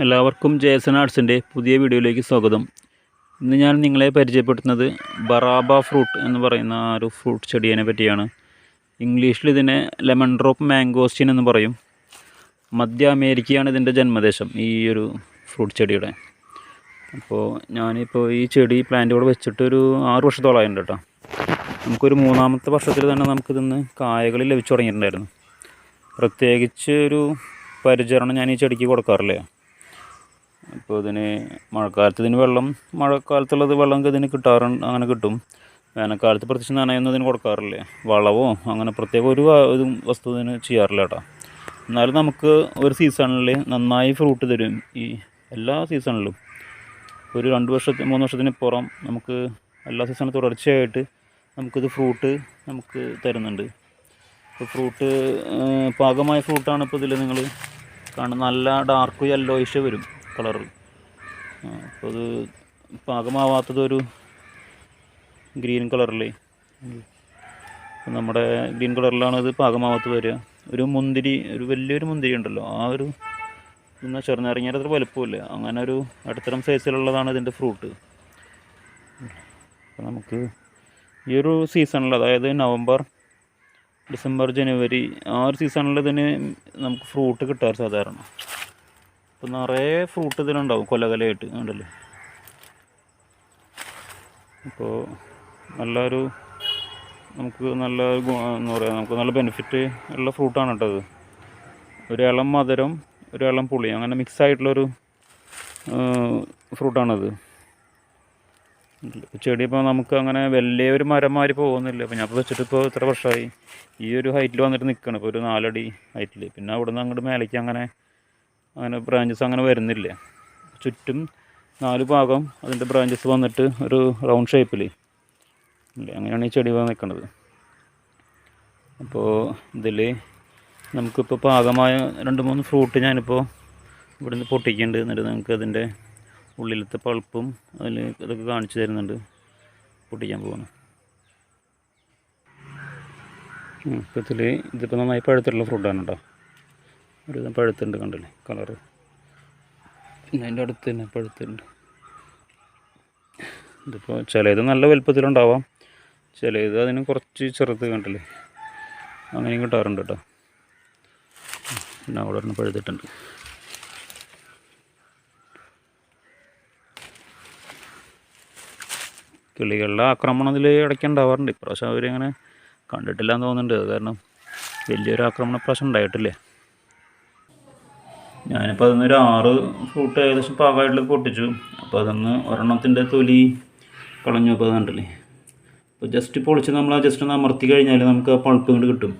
എല്ലാവർക്കും ജേസൺ ആർട്സിന്റെ പുതിയ വീഡിയോയിലേക്ക് സ്വാഗതം. ഇന്ന് ഞാൻ നിങ്ങളെ പരിചയപ്പെടുത്തുന്നത് ബറാബ ഫ്രൂട്ട് എന്ന് പറയുന്ന ഒരു ഫ്രൂട്ട് ചെടിയെ പറ്റിയാണ്. ഇംഗ്ലീഷിൽ ഇതിനെ ലെമൺ ഡ്രോപ്പ് മാംഗോസ്റ്റിൻ എന്ന് പറയും. മധ്യ അമേരിക്കയാണ് ഇതിന്റെ ജന്മദേശം ഈ ഒരു ഫ്രൂട്ട് ചെടിയുടെ. അപ്പോൾ ഞാനിപ്പോൾ ഈ ചെടി പ്ലാന്റ് കൂടെ വെച്ചിട്ട് ഒരു ആറ് വർഷത്തോളമായിട്ടുണ്ട് കേട്ടോ. നമുക്കൊരു മൂന്നാമത്തെ വർഷത്തിൽ തന്നെ നമുക്കിതിന്ന് കായകൾ ലഭിച്ചു തുടങ്ങിയിട്ടുണ്ടായിരുന്നു. പ്രത്യേകിച്ച് ഒരു പരിചരണം ഞാൻ ഈ ചെടിക്ക് കൊടുക്കാറില്ല. അപ്പോൾ ഇതിന് മഴക്കാലത്ത് ഇതിന് വെള്ളം മഴക്കാലത്തുള്ളത് വെള്ളം ഇതിന് കിട്ടാറുണ്ട് അങ്ങനെ കിട്ടും. വേനൽക്കാലത്ത് പ്രത്യേകിച്ച് നനയൊന്നും ഇതിന് കൊടുക്കാറില്ല? വളവോ അങ്ങനെ പ്രത്യേക ഒരു ഇതും വസ്തു ഇതിന് ചെയ്യാറില്ല കേട്ടോ. എന്നാലും നമുക്ക് ഒരു സീസണിൽ നന്നായി ഫ്രൂട്ട് തരും. ഈ എല്ലാ സീസണിലും. ഒരു രണ്ട് വർഷത്തിന് മൂന്ന് വർഷത്തിന് പുറം നമുക്ക് എല്ലാ സീസണും തുടർച്ചയായിട്ട് നമുക്കിത് ഫ്രൂട്ട് നമുക്ക് തരുന്നുണ്ട്. ഇപ്പോൾ ഫ്രൂട്ട് പാകമായ ഫ്രൂട്ടാണ് ഇപ്പോൾ ഇതിൽ നിങ്ങൾ കാണുന്ന നല്ല ഡാർക്ക് യെല്ലോയിഷ് വരും. കളറ്. അപ്പോൾ അത് പാകമാവാത്തതൊരു ഗ്രീൻ കളറിൽ നമ്മുടെ ഗ്രീൻ കളറിലാണ് ഇത് പാകമാവാത്തത് വരിക. ഒരു മുന്തിരി ഒരു വലിയൊരു മുന്തിരി ഉണ്ടല്ലോ. ആ ഒരു ഇന്ന് ചെറുനാരങ്ങയുടെ അത്ര വലുപ്പമില്ല. അങ്ങനെ ഒരു ഇടത്തരം സൈസിലുള്ളതാണ് ഇതിന്റെ ഫ്രൂട്ട് അപ്പോൾ നമുക്ക് ഈ ഒരു സീസണിൽ അതായത് നവംബർ ഡിസംബർ ജനുവരി ആ ഒരു സീസണിൽ ഇതിന് നമുക്ക് ഫ്രൂട്ട് കിട്ടാറ് സാധാരണ. അപ്പോൾ നിറയെ ഫ്രൂട്ട് ഇതിലുണ്ടാവും കൊലകലയായിട്ട് ഉണ്ടല്ലേ അപ്പോൾ നല്ലൊരു നമുക്ക് നല്ല എന്താ പറയുക നമുക്ക് നല്ല ബെനിഫിറ്റ് ഉള്ള ഫ്രൂട്ടാണ് കേട്ടത് ഒരു ഇളം മധുരം ഒരു ഇളം പുളി അങ്ങനെ മിക്സ് ആയിട്ടുള്ളൊരു ഫ്രൂട്ടാണത് ചെടി ഇപ്പോൾ നമുക്ക് അങ്ങനെ വലിയ ഒരു മരം മാറി പോകുന്നില്ല. അപ്പോൾ ഞാൻ ഇപ്പോൾ വെച്ചിട്ട് ഇപ്പോൾ ഇത്ര വർഷമായി ഈ ഒരു ഹൈറ്റിൽ വന്നിട്ട് നിൽക്കണം ഇപ്പോൾ ഒരു നാലടി ഹൈറ്റിൽ പിന്നെ അവിടുന്ന് അങ്ങോട്ട് മേലേക്ക് അങ്ങനെ അങ്ങനെ ബ്രാഞ്ചസ് അങ്ങനെ വരുന്നില്ല? ചുറ്റും നാല് ഭാഗം അതിന്റെ ബ്രാഞ്ചസ് വന്നിട്ട് ഒരു റൗണ്ട് ഷേപ്പിൽ അല്ലേ? അങ്ങനെയാണ് ഈ ചെടി നിൽക്കുന്നത് അപ്പോൾ ഇതിൽ നമുക്കിപ്പോൾ പാകമായ രണ്ട് മൂന്ന് ഫ്രൂട്ട് ഞാനിപ്പോൾ ഇവിടുന്ന് പൊട്ടിക്കുന്നുണ്ട്. എന്നിട്ട് നമുക്ക് അതിന്റെ ഉള്ളിലത്തെ പൾപ്പും അതിൽ ഇതൊക്കെ കാണിച്ചു തരുന്നുണ്ട്. പൊട്ടിക്കാൻ പോകുന്നു ഇപ്പോൾ ഇതിൽ ഇതിപ്പോൾ നന്നായി പഴുത്തിട്ടുള്ള ഫ്രൂട്ടാണ് കേട്ടോ. ഒരു പഴുത്തുണ്ട് കണ്ടില്ലേ? കളറ് പിന്നെ അതിന്റെ അടുത്ത് തന്നെ പഴുത്തുണ്ട്. ഇതിപ്പോൾ ചിലത് നല്ല വലുപ്പത്തിലുണ്ടാവാം. ചിലത് അതിന് കുറച്ച് ചെറുത് കണ്ടില്ലേ? അങ്ങനെയും കിട്ടാറുണ്ട് കേട്ടോ. പിന്നെ അവിടെ ഒരെണ്ണം പഴുത്തിട്ടുണ്ട്. കിളികളുടെ ആക്രമണം ഇതിൽ ഇടയ്ക്ക് ഉണ്ടാവാറുണ്ട്. ഇപ്രാവശ്യം അവരങ്ങനെ കണ്ടിട്ടില്ല എന്ന് തോന്നുന്നുണ്ട് കാരണം വലിയൊരു ആക്രമണ പ്രാവശ്യം ഉണ്ടായിട്ടില്ലേ? ഞാനിപ്പോൾ അതിന്ന് ഒരു ആറ് ഫ്രൂട്ട് ഏകദേശം പാകമായിട്ടുള്ള പൊട്ടിച്ചു. അപ്പോൾ അതൊന്ന് ഒരെണ്ണത്തിന്റെ തൊലി കളഞ്ഞു. അപ്പോൾ കണ്ടില്ലേ? അപ്പോൾ ജസ്റ്റ് പൊളിച്ച് നമ്മൾ ജസ്റ്റ് ഒന്ന് അമർത്തി കഴിഞ്ഞാൽ നമുക്ക് ആ പൾപ്പ് ഇങ്ങോട്ട് കിട്ടും.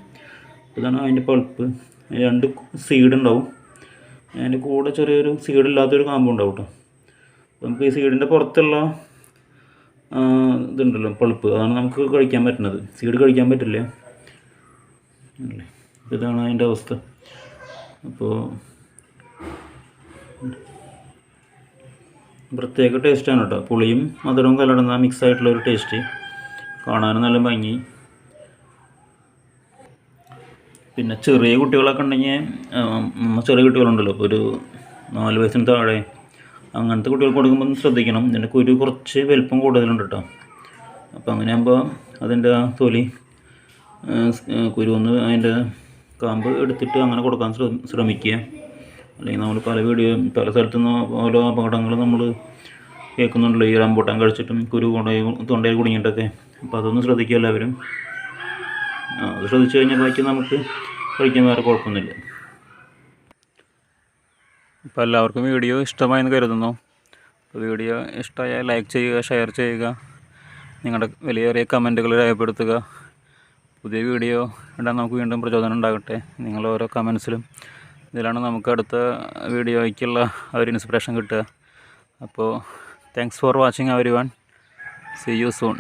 ഇതാണ് അതിന്റെ പൾപ്പ് രണ്ട് സീഡ് ഉണ്ടാവും. അതിന്റെ കൂടെ ചെറിയൊരു സീഡ് ഇല്ലാത്തൊരു കാമ്പ് ഉണ്ടാവും കേട്ടോ നമുക്ക് ഈ സീഡിന്റെ പുറത്തുള്ള ഇതുണ്ടല്ലോ പൾപ്പ് അതാണ് നമുക്ക് കഴിക്കാൻ പറ്റുന്നത്. സീഡ് കഴിക്കാൻ പറ്റില്ല. ഇതാണ് അതിന്റെ അവസ്ഥ. അപ്പോൾ പ്രത്യേക ടേസ്റ്റാണ് കേട്ടോ പുളിയും മധുരവും കലർന്ന മിക്സ് ആയിട്ടുള്ള ഒരു ടേസ്റ്റ്. കാണാനും നല്ല ഭംഗി. പിന്നെ ചെറിയ കുട്ടികളൊക്കെ ഉണ്ടെങ്കിൽ ചെറിയ കുട്ടികളുണ്ടല്ലോ. ഒരു നാല് വയസ്സിന് താഴെ. അങ്ങനത്തെ കുട്ടികൾക്ക് കൊടുക്കുമ്പോൾ ശ്രദ്ധിക്കണം. ഇതിന്റെ കുരു കുറച്ച് വലിപ്പം കൂടുതലുണ്ട് കേട്ടോ അപ്പോൾ അങ്ങനെയാകുമ്പോൾ അതിന്റെ തൊലി കുരു ഒന്ന് അതിന്റെ കാമ്പ് എടുത്തിട്ട് അങ്ങനെ കൊടുക്കാൻ ശ്ര- ശ്രമിക്കുക. അല്ലെങ്കിൽ നമ്മൾ പല വീഡിയോ പല സ്ഥലത്തു നിന്ന് ഓരോ അപകടങ്ങൾ നമ്മൾ കേൾക്കുന്നുണ്ടല്ലോ. ഈ റംബൂട്ടാൻ കഴിച്ചിട്ടും കുരു കൊണ്ടയിൽ തൊണ്ടയിൽ കുടുങ്ങിയിട്ടൊക്കെ. അപ്പോൾ അതൊന്നും ശ്രദ്ധിക്കുക എല്ലാവരും. അത് ശ്രദ്ധിച്ചു കഴിഞ്ഞാൽ ബാക്കി നമുക്ക് കഴിക്കാൻ വേറെ കുഴപ്പമൊന്നുമില്ല. അപ്പോൾ എല്ലാവർക്കും വീഡിയോ ഇഷ്ടമായെന്ന് കരുതുന്നു. വീഡിയോ ഇഷ്ടമായാൽ ലൈക്ക് ചെയ്യുക ഷെയർ ചെയ്യുക നിങ്ങളുടെ വലിയ വലിയ കമന്റുകൾ രേഖപ്പെടുത്തുക. പുതിയ വീഡിയോ ഇടാൻ നമുക്ക് വീണ്ടും പ്രചോദനം ഉണ്ടാകട്ടെ. നിങ്ങളോരോ കമൻസിലും ഇതിലാണ് നമുക്ക് അടുത്ത വീഡിയോയ്ക്കുള്ള ആ ഒരു ഇൻസ്പിറേഷൻ കിട്ടുക. അപ്പോൾ thanks for watching our one see you soon